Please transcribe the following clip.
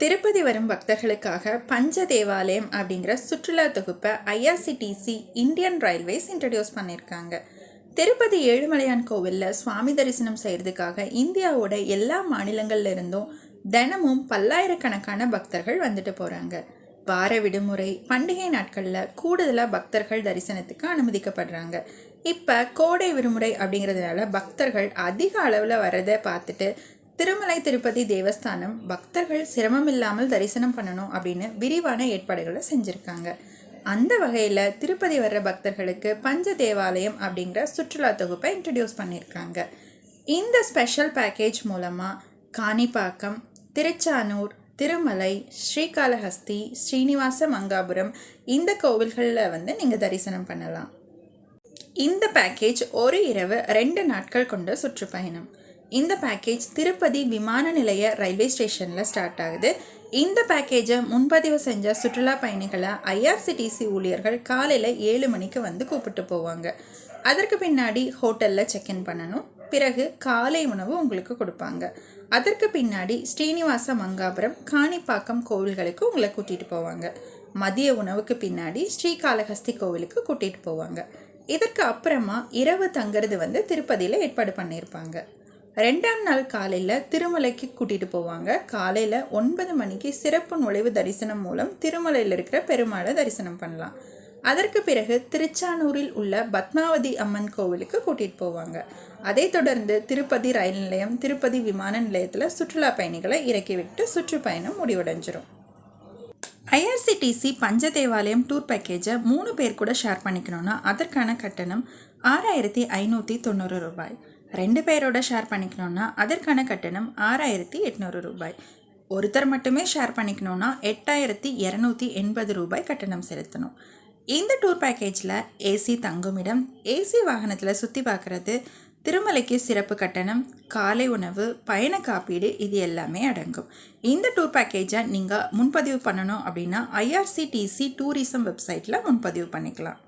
திருப்பதி வரும் பக்தர்களுக்காக பஞ்ச தேவாலயம் அப்படிங்கிற சுற்றுலா தொகுப்பை ஐஆர்சிடிசி இந்தியன் ரயில்வேஸ் இன்ட்ரடியூஸ் பண்ணியிருக்காங்க. திருப்பதி ஏழுமலையான் கோவிலில் சுவாமி தரிசனம் செய்கிறதுக்காக இந்தியாவோட எல்லா மாநிலங்கள்ல இருந்தும் தினமும் பல்லாயிரக்கணக்கான பக்தர்கள் வந்துட்டு போகிறாங்க வார விடுமுறை பண்டிகை நாட்களில் கூடுதலாக பக்தர்கள் தரிசனத்துக்கு அனுமதிக்கப்படுறாங்க. இப்போ கோடை விடுமுறை அப்படிங்கிறதுனால பக்தர்கள் அதிக அளவில் வரதை பார்த்துட்டு திருமலை திருப்பதி தேவஸ்தானம் பக்தர்கள் சிரமம் இல்லாமல் தரிசனம் பண்ணணும் அப்படின்னு விரிவான ஏற்பாடுகளை செஞ்சுருக்காங்க. அந்த வகையில் திருப்பதி வர்ற பக்தர்களுக்கு பஞ்ச தேவாலயம் அப்படிங்கிற சுற்றுலா தொகுப்பை இன்ட்ரடியூஸ் பண்ணியிருக்காங்க. இந்த ஸ்பெஷல் பேக்கேஜ் மூலமாக காணிப்பாக்கம் திருச்சானூர் திருமலை ஸ்ரீகாளஹஸ்தி ஸ்ரீனிவாச மங்காபுரம் இந்த கோவில்களில் வந்து நீங்கள் தரிசனம் பண்ணலாம். இந்த பேக்கேஜ் ஒரு இரவு ரெண்டு நாட்கள் கொண்ட சுற்றுப்பயணம். இந்த பேக்கேஜ் திருப்பதி விமான நிலைய ரயில்வே ஸ்டேஷனில் ஸ்டார்ட் ஆகுது. இந்த பேக்கேஜை முன்பதிவு செஞ்ச சுற்றுலா பயணிகளை ஐஆர்சிடிசி ஊழியர்கள் காலையில் ஏழு மணிக்கு வந்து கூப்பிட்டு போவாங்க. அதற்கு பின்னாடி ஹோட்டலில் செக்இன் பண்ணணும். பிறகு காலை உணவு உங்களுக்கு கொடுப்பாங்க. அதற்கு பின்னாடி ஸ்ரீனிவாச மங்காபுரம் காணிப்பாக்கம் கோவில்களுக்கு உங்களை கூட்டிகிட்டு போவாங்க. மதிய உணவுக்கு பின்னாடி ஸ்ரீகாளஹஸ்தி கோவிலுக்கு கூட்டிகிட்டு போவாங்க. இதற்கு அப்புறமா இரவு தங்குறது வந்து திருப்பதியில் ஏற்பாடு பண்ணியிருப்பாங்க. ரெண்டாம் நாள் காலையில் திருமலைக்கு கூட்டிகிட்டு போவாங்க. காலையில் ஒன்பது மணிக்கு சிறப்பு நுழைவு தரிசனம் மூலம் திருமலையில் இருக்கிற பெருமாளை தரிசனம் பண்ணலாம். அதற்கு பிறகு திருச்சானூரில் உள்ள பத்மாவதி அம்மன் கோவிலுக்கு கூட்டிகிட்டு போவாங்க. அதைத் தொடர்ந்து திருப்பதி ரயில் நிலையம் திருப்பதி விமான நிலையத்தில் சுற்றுலா பயணிகளை இறக்கிவிட்டு சுற்றுப்பயணம் முடிவடைஞ்சிரும். ஐஆர்சிடிசி பஞ்ச தேவாலயம் டூர் பேக்கேஜை மூணு பேர் கூட ஷேர் பண்ணிக்கணும்னா அதற்கான கட்டணம் ஆறாயிரத்தி ஐநூற்றி தொண்ணூறு ரூபாய். ரெண்டு பேரோட ஷேர் பண்ணிக்கணும்னா அதற்கான கட்டணம் ஆறாயிரத்தி எட்நூறு ரூபாய். ஒருத்தர் மட்டுமே ஷேர் பண்ணிக்கணும்னா எட்டாயிரத்தி இரநூத்தி எண்பது ரூபாய் கட்டணம் செலுத்தணும். இந்த டூர் பேக்கேஜில் ஏசி தங்குமிடம் ஏசி வாகனத்தில் சுற்றி பார்க்குறது திருமலைக்கு சிறப்பு கட்டணம் காலை உணவு பயண காப்பீடு இது எல்லாமே அடங்கும். இந்த டூர் பேக்கேஜை நீங்கள் முன்பதிவு பண்ணணும் அப்படின்னா ஐஆர்சிடிசி டூரிசம் வெப்சைட்டில் முன்பதிவு பண்ணிக்கலாம்.